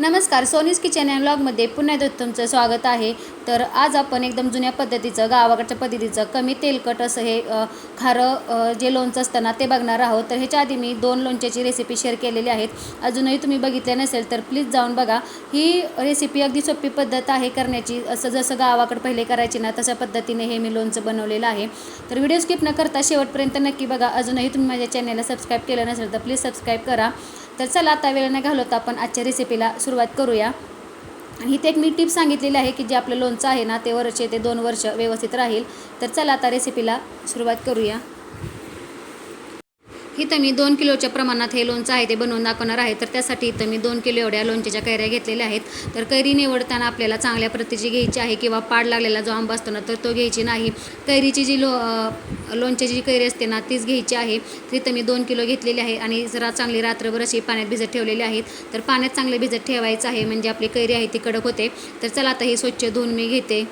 नमस्कार सोनीस kitchen and ब्लॉगमध्ये पुन्हा एकदा तुमचं स्वागत आहे. तर आज आपण एकदम जुन्या पद्धतीचं गावाकडच्या पद्धतीचं कमी तेलकट असं हे खारं जे लोणचं असतं ना ते बघणार आहोत. तर ह्याच्या आधी मी दोन लोणच्याची रेसिपी शेअर केलेली आहेत. अजूनही तुम्ही बघितले नसेल तर प्लीज जाऊन बघा. ही रेसिपी अगदी सोपी पद्धत आहे करण्याची. असं जसं गावाकडं पहिले करायची ना तशा पद्धतीने हे मी लोणचं बनवलेलं आहे. तर व्हिडिओ स्किप न करता शेवटपर्यंत नक्की बघा. अजूनही तुम्ही माझ्या चॅनलला सबस्क्राईब केलं नसेल तर प्लीज सबस्क्राईब करा. तर चला आता वेळ न घालवता आपण आजच्या रेसिपीला सुरुवात करूया. आणि इथे एक मी टिप सांगितलेली आहे की जे आपलं लोणचं आहे ना ते वर्ष ते दोन वर्ष व्यवस्थित राहील. तर चला आता रेसिपीला सुरुवात करूया. इथं मी दोन किलोच्या प्रमाणात हे लोणचं आहे ते बनवून दाखवणार आहे. तर त्यासाठी इथं मी दोन किलो एवढ्या लोणच्याच्या कैऱ्या घेतलेल्या आहेत. तर कैरी निवडताना आपल्याला चांगल्या प्रतीची घ्यायची आहे किंवा पाड लागलेला जो आंबा असतो ना तर तो घ्यायची नाही. कैरीची जी लो लोणच्याची जी कैरी असते ना तीच घ्यायची आहे. तर इथं मी दोन किलो घेतलेली आहे आणि जरा चांगली रात्रभर अशी पाण्यात भिजत ठेवलेली आहेत. तर पाण्यात चांगले भिजत ठेवायचं आहे म्हणजे आपली कैरी आहे ती कडक होते. तर चला आता ही स्वच्छ धुवून मी घेते.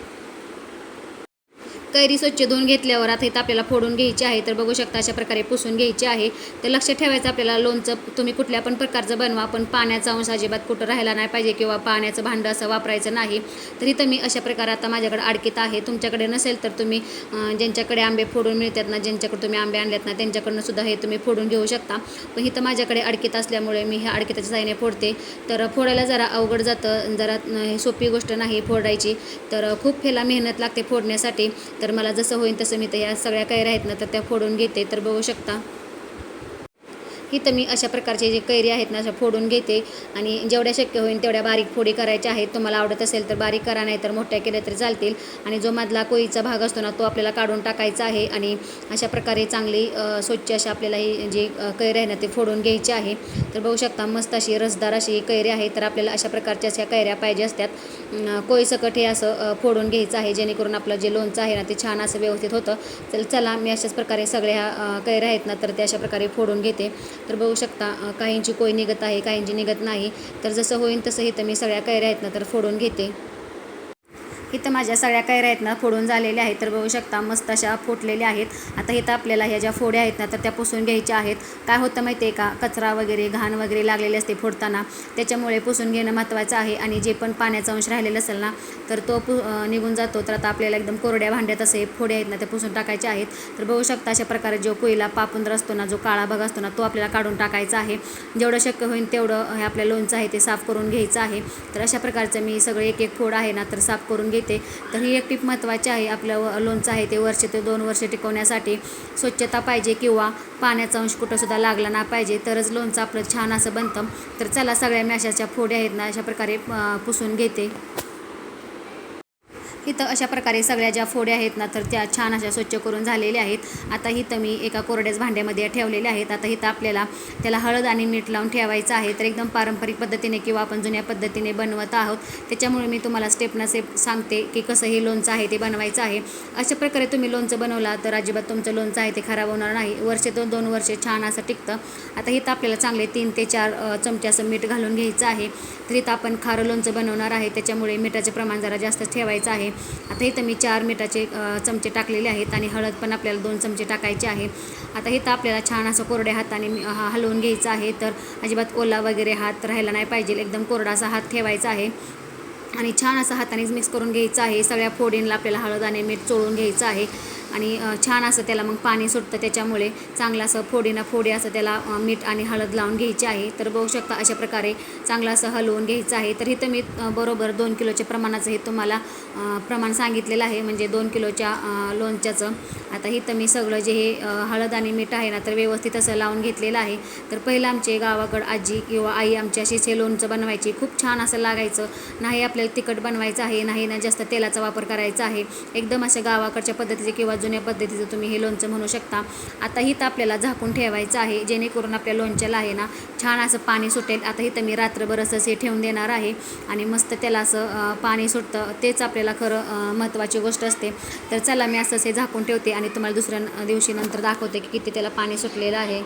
कैरी स्वच्छ धुवून घेतल्यावर आता इथं आपल्याला फोडून घ्यायची आहे. तर बघू शकता अशा प्रकारे पुसून घ्यायची आहे. तर लक्ष ठेवायचं आपल्याला लोणचं तुम्ही कुठल्या पण प्रकारचं बनवा पण पाण्याचा अंश अजिबात कुठं राहायला नाही पाहिजे किंवा पाण्याचं भांडं असं वापरायचं नाही. तर इथं मी अशा प्रकारे आता माझ्याकडे अडकीत आहे. तुमच्याकडे नसेल तर तुम्ही ज्यांच्याकडे आंबे फोडून मिळतात ना ज्यांच्याकडे तुम्ही आंबे आणलेत ना त्यांच्याकडनं सुद्धा हे तुम्ही फोडून घेऊ शकता. पण इथं माझ्याकडे अडकीत असल्यामुळे मी हे अडकिताच्या साहाय्याने फोडते. तर फोडायला जरा अवघड जातं. जरा हे सोपी गोष्ट नाही फोडायची. तर खूप ह्याला मेहनत लागते फोडण्यासाठी. तर मला जसं होईल तसं मी तर या सगळ्या कैऱ्या आहेत ना तर त्या फोडून घेते तर बघू शकता. इथं मी अशा प्रकारचे जे कैरी आहेत ना अशा फोडून घेते. आणि जेवढ्या शक्य होईल तेवढ्या बारीक फोडी करायच्या आहेत. तुम्हाला आवडत असेल तर बारीक करा नाही तर मोठ्या केल्या तरी चालतील. आणि जो मधला कोळीचा भाग असतो ना तो आपल्याला काढून टाकायचा आहे. आणि अशा प्रकारे चांगली स्वच्छ अशा आपल्याला ही जी कैरी आहे ना ते फोडून घ्यायची आहे. तर बघू शकता मस्त अशी रसदार अशी ही कैरी आहे. तर आपल्याला अशा प्रकारच्या अशा कैऱ्या पाहिजे असतात. कोळीसकट हे असं फोडून घ्यायचं आहे. जेणेकरून आपलं जे लोणचं आहे ना ते छान असं व्यवस्थित होतं. तर चला मी अशाच प्रकारे सगळ्या कैऱ्या आहेत ना तर ते अशा प्रकारे फोडून घेते. तर बघू शकता काहींची कोय निघत आहे काहींची निघत नाही. तर जसं होईल तसं इथं मी सगळ्या कैऱ्या आहेत ना तर फोडून घेते. इथं माझ्या सगळ्या कैऱ्या आहेत ना फोडून झालेल्या आहेत. तर बघू शकता मस्त अशा फुटलेल्या आहेत. आता इथं आपल्याला ह्या ज्या फोड्या आहेत ना तर त्या पुसून घ्यायच्या आहेत. काय होतं माहिती आहे का कचरा वगैरे घाण वगैरे लागलेले असते फोडताना. त्याच्यामुळे पुसून घेणं महत्त्वाचं आहे. आणि जे पण पाण्याचा अंश राहिलेला असेल ना तर तो पु निघून जातो. तर आता आपल्याला एकदम कोरड्या भांड्यात असे फोडे आहेत ना ते पुसून टाकायचे आहेत. तर बघू शकता अशा प्रकारे जो कोयला पापुंद्र असतो ना जो काळा भाग असतो ना तो आपल्याला काढून टाकायचा आहे. जेवढं शक्य होईल तेवढं हे आपल्या लोणचं आहे ते साफ करून घ्यायचं आहे. तर अशा प्रकारचं मी सगळे एक एक फोड आहे ना तर साफ करून येते. तर ही एक टीप महत्त्वाची आहे. आपलं लोणचं आहे ते वर्ष ते दोन वर्ष टिकवण्यासाठी स्वच्छता पाहिजे किंवा पाण्याचा अंश कुठंसुद्धा लागला ना पाहिजे तरच लोणचं आपलं छान असं बनतं. तर चला सगळ्या मी फोड्या आहेत ना अशा प्रकारे पुसून घेते. इथं अशा प्रकारे सगळ्या ज्या फोड्या आहेत ना तर त्या छान अशा स्वच्छ करून झालेल्या आहेत. आता इथं मी एका कोरड्याच भांड्यामध्ये ठेवलेल्या आहेत. आता इथं आपल्याला त्याला हळद आणि मीठ लावून ठेवायचं आहे. तर एकदम पारंपरिक पद्धतीने किंवा आपण जुन्या पद्धतीने बनवत आहोत. त्याच्यामुळे मी तुम्हाला स्टेप न स्टेप सांगते की कसं हे लोणचं आहे ते बनवायचं आहे. अशा प्रकारे तुम्ही लोणचं बनवला तर अजिबात तुमचं लोणचं आहे ते खराब होणार नाही. वर्ष दोन दोन वर्षे छान असं टिकतं. आता इथं आपल्याला चांगले तीन ते चार चमचे असं मीठ घालून घ्यायचं आहे. तर इथं आपण खारं लोणचं बनवणार आहे. त्याच्यामुळे मिठाचं प्रमाण जरा जास्त ठेवायचं आहे. आता इथं मी चार मिठाचे चमचे टाकलेले आहेत आणि हळद पण आपल्याला दोन चमचे टाकायचे आहे. आता इथं आपल्याला छान असं कोरड्या हाताने हलवून घ्यायचं आहे. तर अजिबात ओला वगैरे हात राहायला नाही पाहिजे. एकदम कोरडा असा हात ठेवायचा आहे. आणि छान असं हातानेच मिक्स करून घ्यायचं आहे. सगळ्या फोडींना आपल्याला हळद आणि मीठ चोळून घ्यायचं आहे. आणि छान असं त्याला मग पाणी सुटतं त्याच्यामुळे चांगलं असं फोडीना फोडी असं त्याला मीठ आणि हळद लावून घ्यायची आहे. तर बघू शकता अशा प्रकारे चांगलं असं हलवून घ्यायचं आहे. तर इथं मी बरोबर दोन किलोच्या प्रमाणाचं हे तुम्हाला प्रमाण सांगितलेलं आहे. म्हणजे दोन किलोच्या लोणच्याचं. आता इथं मी सगळं जे हे हळद आणि मीठ आहे ना तर व्यवस्थित असं लावून घेतलेलं आहे. तर पहिलं आमचे गावाकडं आजी किंवा आई आमची अशीच हे लोणचं बनवायची. खूप छान असं लागायचं. नाही आपल्याला तिखट बनवायचं आहे नाही ना जास्त तेलाचा वापर करायचा आहे. एकदम अशा गावाकडच्या पद्धतीचे किंवा जुन्या पद्धतीचं तुम्ही हे लोणचं म्हणू शकता. आता हिथं आपल्याला झाकून ठेवायचं आहे जेणेकरून आपल्या लोणच्याला आहे ना छान असं पाणी सुटेल. आता इथं मी रात्रभर असं हे ठेवून देणार आहे आणि मस्त त्याला असं पाणी सुटतं. तेच आपल्याला खरं महत्त्वाची गोष्ट असते. तर चला मी असं हे झाकून ठेवते आणि तुम्हाला दुसऱ्या दिवशी नंतर दाखवते की किती त्याला पाणी सुटलेलं आहे.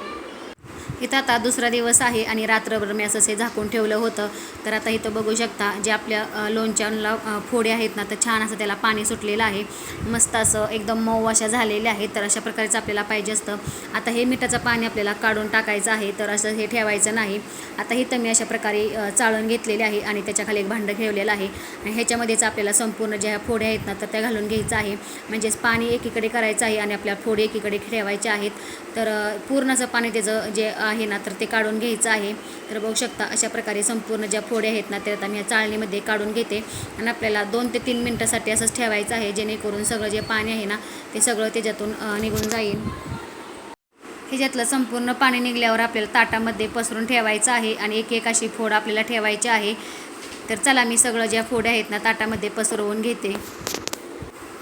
इथं आता दुसरा दिवस आहे आणि रात्रभर मी असं हे झाकून ठेवलं होतं. तर आता इथं बघू शकता जे आपल्या लोणच्याला फोडे आहेत ना तर छान असं त्याला पाणी सुटलेलं आहे. मस्त असं एकदम मऊ अशा झालेल्या आहेत तर अशा प्रकारचं आपल्याला पाहिजे असतं. आता हे मिठाचं पाणी आपल्याला काढून टाकायचं आहे तर असं हे ठेवायचं नाही. आता इथं मी अशा प्रकारे चाळून घेतलेले आहे आणि त्याच्याखाली एक भांडं ठेवलेलं आहे. आणि ह्याच्यामध्येच आपल्याला संपूर्ण ज्या फोड्या आहेत ना तर त्या घालून घ्यायचं आहे. म्हणजेच पाणी एकीकडे करायचं आहे आणि आपल्या फोडे एकीकडे ठेवायचे आहेत. तर पूर्णचं पूर्ण असं पाणी त्याचं जे आहे ना तर ते काढून घ्यायचं आहे. तर बघू शकता अशा प्रकारे संपूर्ण ज्या फोड्या आहेत ना त्या आता मी या चाळणीमध्ये काढून घेते. आणि आपल्याला दोन ते तीन मिनटासाठी असंच ठेवायचं आहे जेणेकरून सगळं जे पाणी आहे ना ते सगळं त्याच्यातून निघून जाईल. ह्याच्यातलं संपूर्ण पाणी निघल्यावर आपल्याला ताटामध्ये पसरून ठेवायचं आहे आणि एक एक अशी फोड आपल्याला ठेवायची आहे. तर चला मी सगळं ज्या फोड्या आहेत ना ताटामध्ये पसरवून घेते.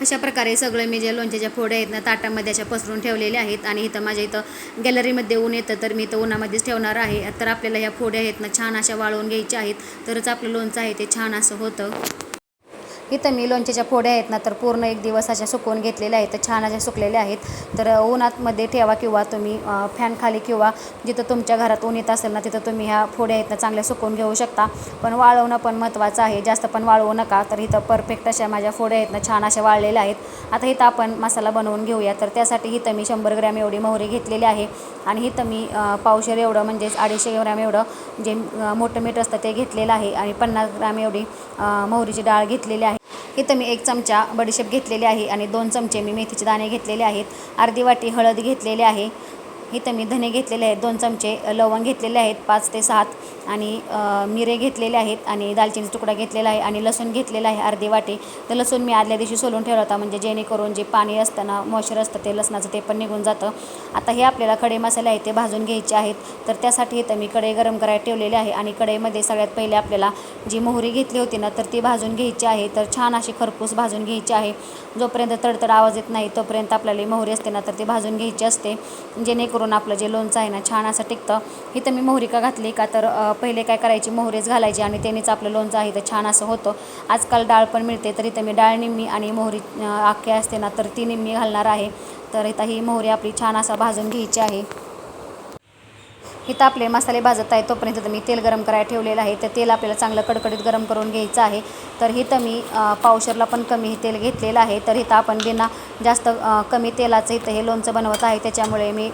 अशा प्रकारे सगळं मी जे लोणच्याच्या फोड्या आहेत ना ताटामध्ये अशा पसरून ठेवलेल्या आहेत आणि इथं माझ्या इथं गॅलरीमध्ये ऊन येतं तर मी इथं उन्हामध्येच ठेवणार आहे. तर आपल्याला ह्या फोड्या आहेत ना छान अशा वाळवून घ्यायच्या आहेत. तरच आपलं लोणचं आहे ते छान असं होतं. इथं मी लोणच्याच्या फोड्या आहेत ना तर पूर्ण एक दिवस अशा सुकवून घेतलेल्या आहेत छान अशा सुकलेल्या आहेत. तर उन्हातमध्ये ठेवा किंवा तुम्ही फॅनखाली फॅन खाली किंवा जिथं तुमच्या घरात ऊन येत असेल ना तिथं तुम्ही ह्या फोड्या आहेत ना चांगल्या सुकवून घेऊ शकता. पण वाळवणं पण महत्त्वाचं आहे जास्त पण वाळवू नका. तर इथं परफेक्ट अशा माझ्या फोड्या आहेत ना छान अशा वाळलेल्या आहेत. आता इथं आपण मसाला बनवून घेऊया तर त्यासाठी इथं मी शंभर ग्रॅम एवढी मोहरी घेतलेली आहे. आणि इथं मी पावशेर एवढं म्हणजेच अडीचशे ग्रॅम एवढं जे मोठं मीठ असतं ते घेतलेलं आहे. आणि पन्नास ग्रॅम एवढी मोहरीची डाळ घेतलेली आहे. इथं मी एक चमचा बडीशेप घेतलेली आहे आणि दोन चमचे मी मेथीचे दाणे घेतलेले आहेत. अर्धी वाटी हळद घेतलेली आहे. इथं मी धने घेतलेले आहेत दोन चमचे लवंग घेतलेले आहेत पाच ते सात. आणि मिरे घेतलेले आहेत आणि दालचिनीचा तुकडा घेतलेला आहे आणि लसूण घेतलेला आहे अर्धे वाटे. तर लसूण मी आदल्या दिवशी सोलून ठेवला होता म्हणजे जेणेकरून जे पाणी असतं ना मॉइश्चर असतं ते लसणाचं ते पण निघून जातं. आता हे आपल्याला खडे मसाले आहेत ते भाजून घ्यायचे आहेत. तर त्यासाठी इथं मी कढई गरम करायला ठेवलेले आहे आणि कढईमध्ये सगळ्यात पहिले आपल्याला जी मोहरी घेतली होती ना तर ती भाजून घ्यायची आहे. तर छान अशी खरपूस भाजून घ्यायची आहे. जोपर्यंत तडतड आवाज येत नाही तोपर्यंत आपल्याला मोहरी असते ना तर ती भाजून घ्यायची असते. जेणेकरून आपलं जे लोणचं आहे ना छान असं टिकतं. इथं मी मोहरी का घातली का तर पहिले काय करायची मोहरीच घालायची आणि त्यानेच आपलं लोणचं आहे तर छान असं होतं. आजकाल डाळ पण मिळते तर इथं मी डाळ निम्मी आणि मोहरी अ, असते ना तर ती निम्मी घालणार आहे. तर इथं ही मोहरी आपली छान असं भाजून घ्यायची आहे. इथं आपले मसाले भाजत आहे तोपर्यंत तर मी तेल गरम करायला ठेवलेलं आहे. तर तेल आपल्याला चांगलं कडकडीत गरम करून घ्यायचं आहे. तर इथं मी पावशरला पण कमी तेल घेतलेलं आहे. तर इथं आपण बिना जास्त कमी तेलाचं इथं हे लोणचं बनवत आहे. त्याच्यामुळे मी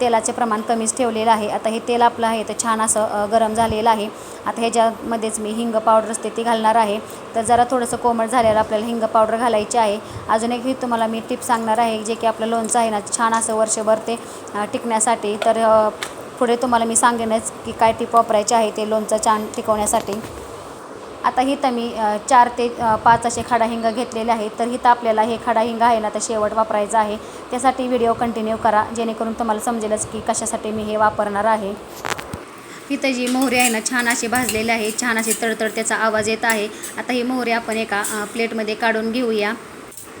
तेलाचे प्रमाण कमीच ठेवलेलं आहे. आता हे तेल आपलं आहे तर छान असं गरम झालेलं आहे. आता ह्याच्यामध्येच मी हिंग पावडर असते ती घालणार आहे. तर जरा थोडंसं कोमट झालेलं आपल्याला हिंग पावडर घालायची आहे. अजून एक ही तुम्हाला मी टिप सांगणार आहे जे की आपलं लोणचं आहे ना छान असं वर्षभर ते टिकण्यासाठी. तर पुढे तुम्हाला मी सांगेनच की काय टिप वापरायची आहे ते लोणचं छान टिकवण्यासाठी. आता हिथं मी चार ते पाच असे खाडा हिंग घेतलेले आहेत. तर हिथं आपल्याला हे खाडा हिंग आहे ना तर शेवट वापरायचं आहे. त्यासाठी व्हिडिओ कंटिन्यू करा जेणेकरून तुम्हाला समजेलच की कशासाठी मी हे वापरणार आहे. इथं जी मोहरी आहे ना छान अशी भाजलेली आहे. छान अशी तडतड त्याचा आवाज येत आहे. आता ही मोहरी आपण एका प्लेटमध्ये काढून घेऊया.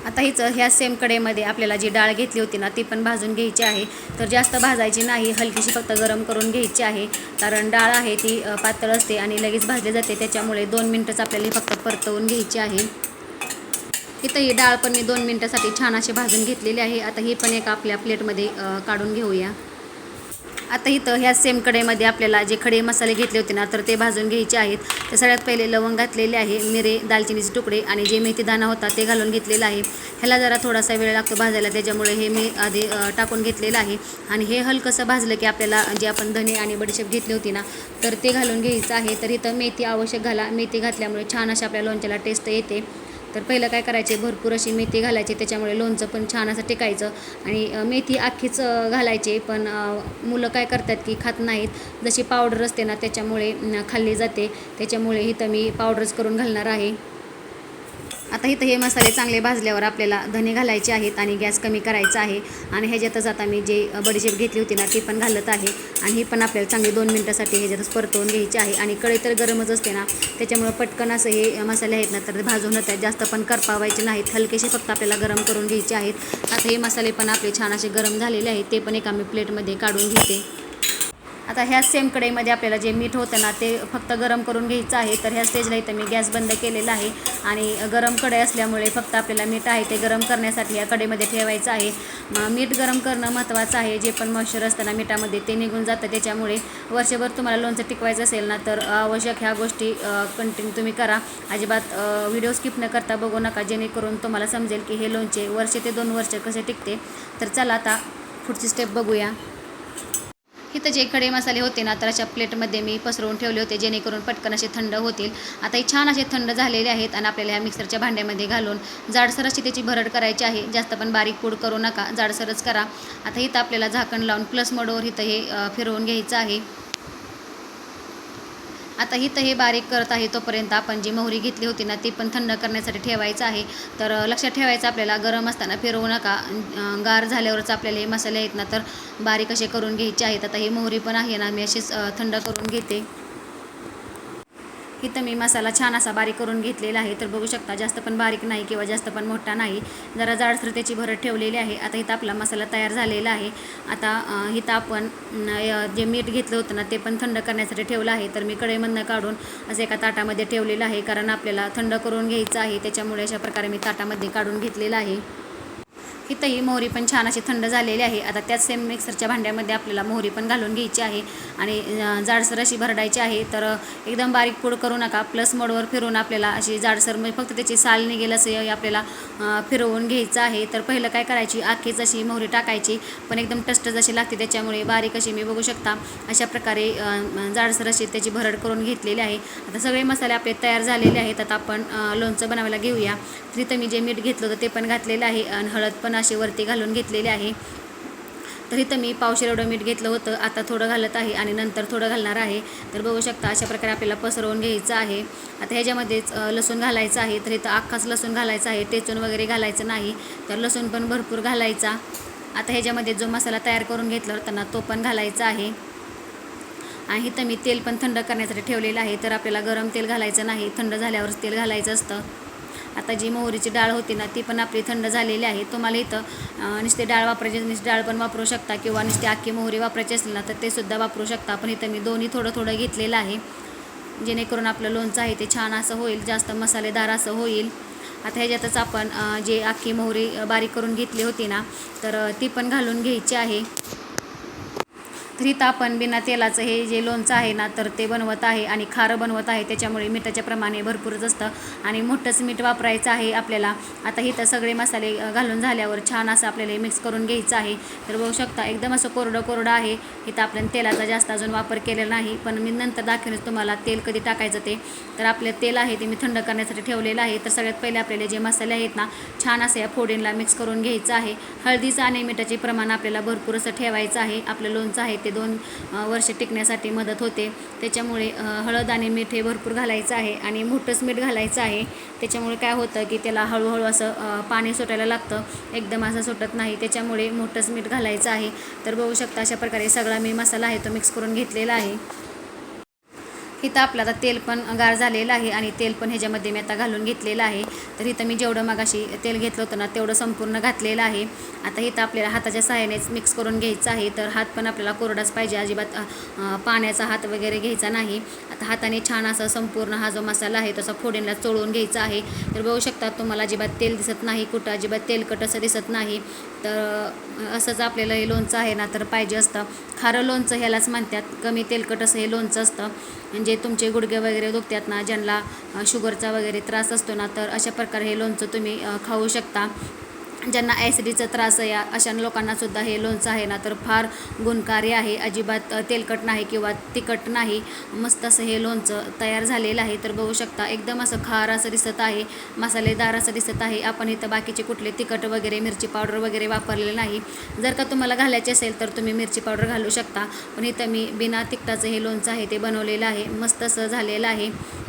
आता हीच ह्या सेम कडेमध्ये आपल्याला जी डाळ घेतली होती ना ती पण भाजून घ्यायची आहे. तर जास्त भाजायची नाही हलकीशी फक्त गरम करून घ्यायची आहे. कारण डाळ आहे ती पातळ असते आणि लगेच भाजली जाते. त्याच्यामुळे दोन मिनटंच आपल्याला फक्त परतवून घ्यायची आहे. इथं ही डाळ पण मी दोन मिनटासाठी छान अशी भाजून घेतलेली आहे. आता ही पण एक आपल्या प्लेटमध्ये काढून घेऊया. आता इथं ह्या सेम कढईमध्ये आपल्याला जे खडे मसाले घेतले होते ना तर ते भाजून घ्यायचे आहेत. तर सगळ्यात पहिले लवंग घातलेले आहे मिरे दालचिनीचे तुकडे आणि जे मेथी दाणा होता ते घालून घेतलेला आहे. ह्याला जरा थोडासा वेळ लागतो भाजायला त्याच्यामुळे हे मी आधी टाकून घेतलेलं आहे. आणि हे हलकंसं भाजलं की आपल्याला जे आपण धने आणि बडीशेप घेतली होती ना तर ते घालून घ्यायचं आहे. तर इथं मेथी आवश्यक घाला मेथी घातल्यामुळे छान अशा आपल्या लोणच्याला टेस्ट येते. तर पहिलं काय करायचे भरपूर अशी मेथी घालायची त्याच्यामुळे लोणचं पण छान असं टिकायचं. आणि मेथी अख्खीच घालायची पण मुलं काय करतात की खात नाहीत. जशी पावडर असते ना त्याच्यामुळे खाल्ली जाते. त्याच्यामुळे इथं मी पावडरच करून घालणार आहे. आता इथं हे मसाले चांगले भाजल्यावर आपल्याला धने घालायचे आहेत आणि गॅस कमी करायचा आहे. आणि ह्याच्यातच आता मी जे बडीशेप घेतली होती ना ती पण घालत आहे. आणि ही पण आपल्याला चांगली दोन मिनटासाठी ह्याच्यातच परतवून घ्यायची आहे. आणि कढई तर गरमच असते ना त्याच्यामुळं पटकन असं हे मसाले आहेत ना तर भाजून होतात. जास्त पण करपावायचे नाहीत. हलकेसे फक्त आपल्याला गरम करून घ्यायचे आहेत. आता हे मसाले पण आपले छान असे गरम झालेले आहेत. ते पण एका मी प्लेटमध्ये काढून घेते. आता ह्या सेम कढईमध्ये आपल्याला जे मीठ होतं ना ते फक्त गरम करून घ्यायचं आहे. तर ह्या स्टेजला इथं मी गॅस बंद केलेला आहे. आणि गरम कढई असल्यामुळे फक्त आपल्याला मीठ आहे ते गरम करण्यासाठी या कढईमध्ये ठेवायचं आहे. मीठ गरम करणं महत्त्वाचं आहे. जे पण मॉइश्चर असतं ना मिठामध्ये ते निघून जातं. त्याच्यामुळे वर्षभर तुम्हाला लोणचं टिकवायचं असेल ना तर आवश्यक ह्या गोष्टी कंटिन्यू तुम्ही करा. अजिबात व्हिडिओ स्किप न करता बघू नका. जेणेकरून तुम्हाला समजेल की हे लोणचे वर्ष ते दोन वर्ष कसे टिकते. तर चला आता पुढची स्टेप बघूया. इथं जे खडे मसाले होते ना तर अशा प्लेटमध्ये मी पसरवून ठेवले होते जेणेकरून पटकन असे थंड होतील. आता हे छान असे थंड झालेले आहेत आणि आपल्याला ह्या मिक्सरच्या भांड्यामध्ये घालून जाडसर अशी त्याची भरड करायची आहे जास्त पण बारीक पूड करू नका जाडसरच करा. आता इथं आपल्याला झाकण लावून प्लस मोडवर इथं हे फिरवून घ्यायचं आहे. आता इथं हे बारीक करत आहे तोपर्यंत आपण जी मोहरी घेतली होती ना ती पण थंड करण्यासाठी ठेवायचं आहे. तर लक्षात ठेवायचं आपल्याला गरम असताना फिरवू नका. गार झाल्यावरच आपल्याला हे मसाले आहेत ना तर बारीक असे करून घ्यायचे आहेत. आता ही मोहरी पण आहे ना मी अशीच थंड करून घेते. इथं मी मसाला छान असा बारीक करून घेतलेला आहे. तर बघू शकता जास्त पण बारीक नाही किंवा जास्त पण मोठा नाही. जरा जाडसर त्याची भरत ठेवलेली आहे. आता इथं आपला मसाला तयार झालेला आहे. आता इथं आपण जे मीठ घेतलं होतं ना ते पण थंड करण्यासाठी ठेवलं आहे. तर मी कढईमधनं काढून असं एका ताटामध्ये ठेवलेलं आहे. कारण आपल्याला थंड करून घ्यायचं आहे. त्याच्यामुळे अशा प्रकारे मी ताटामध्ये काढून घेतलेलं आहे. इथंही मोहरी पण छान अशी थंड झालेली आहे. आता त्याच सेम मिक्सरच्या भांड्यामध्ये आपल्याला मोहरी पण घालून घ्यायची आहे. आणि जाडसर अशी भरडायची आहे. तर एकदम बारीक पूड करू नका. प्लस मोडवर फिरून आपल्याला अशी जाडसर म्हणजे फक्त त्याची साल निघेल असं हे आपल्याला फिरवून घ्यायचं आहे. तर पहिलं काय करायची? आखीच अशी मोहरी टाकायची. पण एकदम टस्ट जशी लागते त्याच्यामुळे बारीक अशी मी बघू शकता. अशा प्रकारे जाडसर अशी त्याची भरड करून घेतलेली आहे. आता सगळे मसाले आपले तयार झालेले आहेत. आता आपण लोणचं बनवायला घेऊया. तर मी जे मीठ घेतलं होतं ते पण घातलेलं आहे. आणि हळद पण असे वरती घालून घेतलेली आहे. तर इथं मी पावशेर एवढं मीठ घेतलं होतं. आता थोडं घालत आहे आणि नंतर थोडं घालणार आहे. तर बघू शकता अशा प्रकारे आपल्याला पसरवून घ्यायचं आहे. आता ह्याच्यामध्येच लसूण घालायचं आहे. तर इथं अख्खाच लसूण घालायचं आहे. टेचून वगैरे घालायचं नाही. तर लसूण पण भरपूर घालायचा. आता ह्याच्यामध्ये जो मसाला तयार करून घेतला होता तो पण घालायचा आहे. आणि इथं मी तेल पण थंड करण्यासाठी ठेवलेलं आहे. तर आपल्याला गरम तेल घालायचं नाही. थंड झाल्यावरच तेल घालायचं असतं. आता जी मोहरीची डाळ होती ना ती पण आपली थंड झालेली आहे. तुम्हाला इथं नुसती नुसते डाळ वापरायची नुसती डाळ पण वापरू शकता किंवा नुसती अख्खी मोहरी वापरायची असेल ना तर ते सुद्धा वापरू शकता. पण इथं मी दोन्ही थोडं थोडं घेतलेलं आहे. जेणेकरून आपलं लोणचं आहे ते छान असं होईल जास्त मसालेदार असं होईल. आता ह्याच्यातच आपण जे अख्खी मोहरी बारीक करून घेतली होती ना तर ती पण घालून घ्यायची आहे. तर आपण बिना तेलाचं हे जे लोणचं आहे ना तर ते बनवत आहे आणि खारं बनवत आहे. त्याच्यामुळे मिठाच्या प्रमाणे भरपूरच असतं. आणि मोठंच मीठ वापरायचं आहे आपल्याला. आता इथं सगळे मसाले घालून झाल्यावर छान असं आपल्याला मिक्स करून घ्यायचं आहे. तर बघू शकता एकदम असं कोरडं कोरडं आहे. इथं आपण तेलाचा जास्त अजून वापर केलेला नाही. पण मी नंतर दाखवेनच तुम्हाला तेल कधी टाकायचं ते. तर आपलं तेल आहे ते मी थंड करण्यासाठी ठेवलेलं आहे. तर सगळ्यात पहिले आपल्याला जे मसाले आहेत ना छान असं या फोडींला मिक्स करून घ्यायचं आहे. हळदीचं आणि मिठाचे प्रमाण आपल्याला भरपूर असं ठेवायचं आहे. आपलं लोणचं आहे ते दोन वर्ष टिकण्यासाठी मदत होते. त्याच्यामुळे हळद आणि मीठ हे भरपूर घालायचं आहे आणि मोठंच मीठ घालायचं आहे. त्याच्यामुळे काय होतं की त्याला हळूहळू असं पाणी सुटायला लागतं. एकदम असं सुटत नाही. त्याच्यामुळे मोठंच मीठ घालायचं आहे. तर बघू शकता अशा प्रकारे सगळा मी मसाला आहे तो मिक्स करून घेतलेला आहे. इथं आपलं आता तेल पण गार झालेलं आहे आणि तेल पण ह्याच्यामध्ये मी आता घालून घेतलेलं आहे. तर इथं मी जेवढं मगाशी तेल घेतलं होतं ना तेवढं संपूर्ण घातलेलं आहे. आता इथं आपल्याला हाताच्या सहाय्यानेच मिक्स करून घ्यायचं आहे. तर हात पण आपल्याला कोरडाच पाहिजे अजिबात पाण्याचा हात वगैरे घ्यायचा नाही. आता हाताने छान असा संपूर्ण हा जो मसाला आहे तसा फोडींना चोळून घ्यायचा आहे. तर बघू शकता तुम्हाला अजिबात तेल दिसत नाही कुठं अजिबात तेलकट असं दिसत नाही. तर असंच आपल्याला हे लोणचं आहे ना तर पाहिजे असतं. खारं लोणचं ह्यालाच म्हणतात कमी तेलकट असं हे लोणचं असतं. म्हणजे तुमचे गुडघे वगैरे दुखतात ना ज्यांना शुगरचा वगैरे त्रास असतो ना तर अशा प्रकारे हे लोणचं तुम्ही खाऊ शकता. ज्यांना ॲसिडीचा त्रास आहे या- अशा लोकांनासुद्धा हे लोणचं आहे ना तर फार गुणकारी आहे. अजिबात तेलकट नाही किंवा तिखट नाही. मस्त असं हे लोणचं तयार झालेलं आहे. तर बघू शकता एकदम असं खार असं दिसत आहे. मसालेदार असं दिसत आहे. आपण इथं बाकीचे कुठले तिखट वगैरे मिरची पावडर वगैरे वापरलेलं नाही. जर का तुम्हाला घालायचे असेल तर तुम्ही मिरची पावडर घालू शकता. पण इथं मी बिना तिखटाचं हे लोणचं आहे ते बनवलेलं आहे. मस्त असं झालेलं आहे.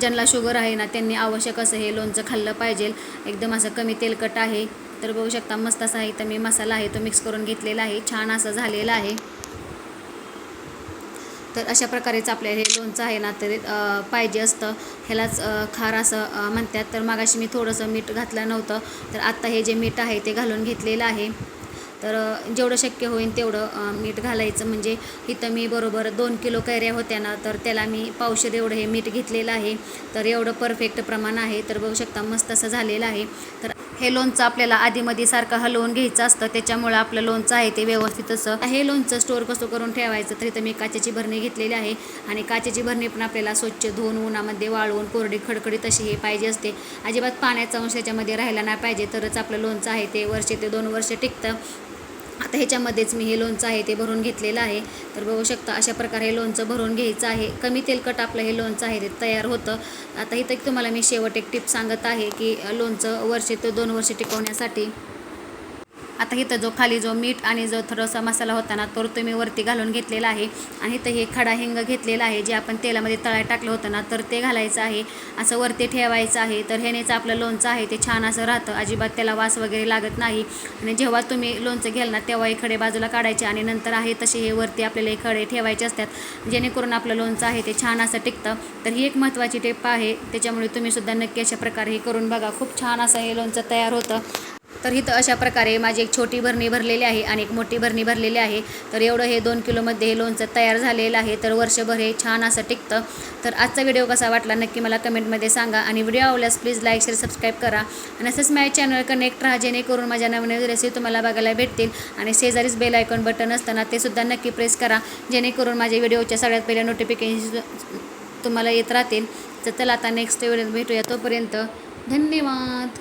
ज्यांना शुगर आहे ना त्यांनी आवश्यक असं हे लोणचं खाल्लं पाहिजे. एकदम असं कमी तेलकट आहे. तर बघू शकता मस्त असा इथं मी मसाला आहे तो मिक्स करून घेतलेला आहे. छान असं झालेला आहे. तर अशा प्रकारेच आपल्या हे लोणचं आहे ना तर पाहिजे असतं. ह्यालाच खार असं म्हणतात. तर मागाशी मी थोडंसं मीठ घातलं नव्हतं. तर आत्ता हे जे मीठ आहे ते घालून घेतलेलं आहे. तर जेवढं शक्य होईल तेवढं मीठ घालायचं. म्हणजे इथं मी बरोबर दोन किलो कैऱ्या होत्या ना तर त्याला मी पावशेर एवढं हे मीठ घेतलेलं आहे. तर एवढं परफेक्ट प्रमाण आहे. तर बघू शकता मस्त असं झालेलं आहे. तर हे लोणचं आपल्याला आधीमध्ये सारखं हलवून घ्यायचं असतं. त्याच्यामुळं आपलं लोणचं आहे ते व्यवस्थित असं. हे लोणचं स्टोअर कसं करून ठेवायचं तर इथं मी काचेची भरणी घेतलेली आहे. आणि काचेची भरणी पण आपल्याला स्वच्छ धुवून उन्हामध्ये वाळवून कोरडी खडखडीत अशी हे पाहिजे असते. अजिबात पाण्याचा अंश त्याच्यामध्ये राहायला नाही पाहिजे. तरच आपलं लोणचं आहे ते वर्षे ते दोन वर्ष टिकतं. आता ह्याच्यामध्येच मी हे लोणचं आहे ते भरून घेतलेलं आहे. तर बघू शकता अशा प्रकारे हे लोणचं भरून घ्यायचं आहे. कमी तेलकट आपलं हे लोणचं आहे ते तयार होतं. आता इथं एक तुम्हाला मी शेवट एक टिप सांगत आहे की लोणचं वर्षे ते दोन वर्ष टिकवण्यासाठी आता इथं जो खाली जो मीठ आणि जो थोडासा मसाला होता ना तो तुम्ही वरती घालून घेतलेला आहे. आणि इथं हे खडा हिंग घेतलेला आहे जे आपण तेलामध्ये तळा टाकलं होतं ना तर ते घालायचं आहे. असं वरती ठेवायचं आहे. तर ह्यानेच आपलं लोणचं आहे ते छान असं राहतं. अजिबात त्याला वास वगैरे लागत नाही. आणि जेव्हा तुम्ही लोणचं घ्याल ना तेव्हा हे खडे बाजूला काढायचे आणि नंतर आहे तसे हे वरती आपल्याला हे खडे ठेवायचे असतात जेणेकरून आपलं लोणचं आहे ते छान असं टिकतं. तर ही एक महत्त्वाची टेप आहे. त्याच्यामुळे तुम्ही सुद्धा नक्की अशा प्रकारे हे करून बघा. खूप छान असं हे लोणचं तयार होतं. तर इथं अशा प्रकारे माझी एक छोटी भरणी भरलेली आहे आणि एक मोठी भरणी भरलेली आहे. तर एवढं हे दोन किलोमध्ये हे लोणचं तयार झालेलं आहे. तर वर्षभर हे छान असं टिकतं. तर आजचा व्हिडिओ कसा वाटला नक्की मला कमेंटमध्ये सांगा आणि व्हिडिओ आवडल्यास प्लीज लाईक शेअर सबस्क्राईब करा. आणि असंच माझ्या चॅनल कनेक्ट राहा जेणेकरून माझ्या नवीन रेसिपी तुम्हाला बघायला भेटतील. आणि शेजारीच बेल आयकॉन बटन असताना ते सुद्धा नक्की प्रेस करा. जेणेकरून माझ्या व्हिडिओच्या सगळ्यात पहिल्या नोटिफिकेशन तुम्हाला येत राहतील. तर चला आता नेक्स्ट व्हिडिओ भेटूया. तोपर्यंत धन्यवाद.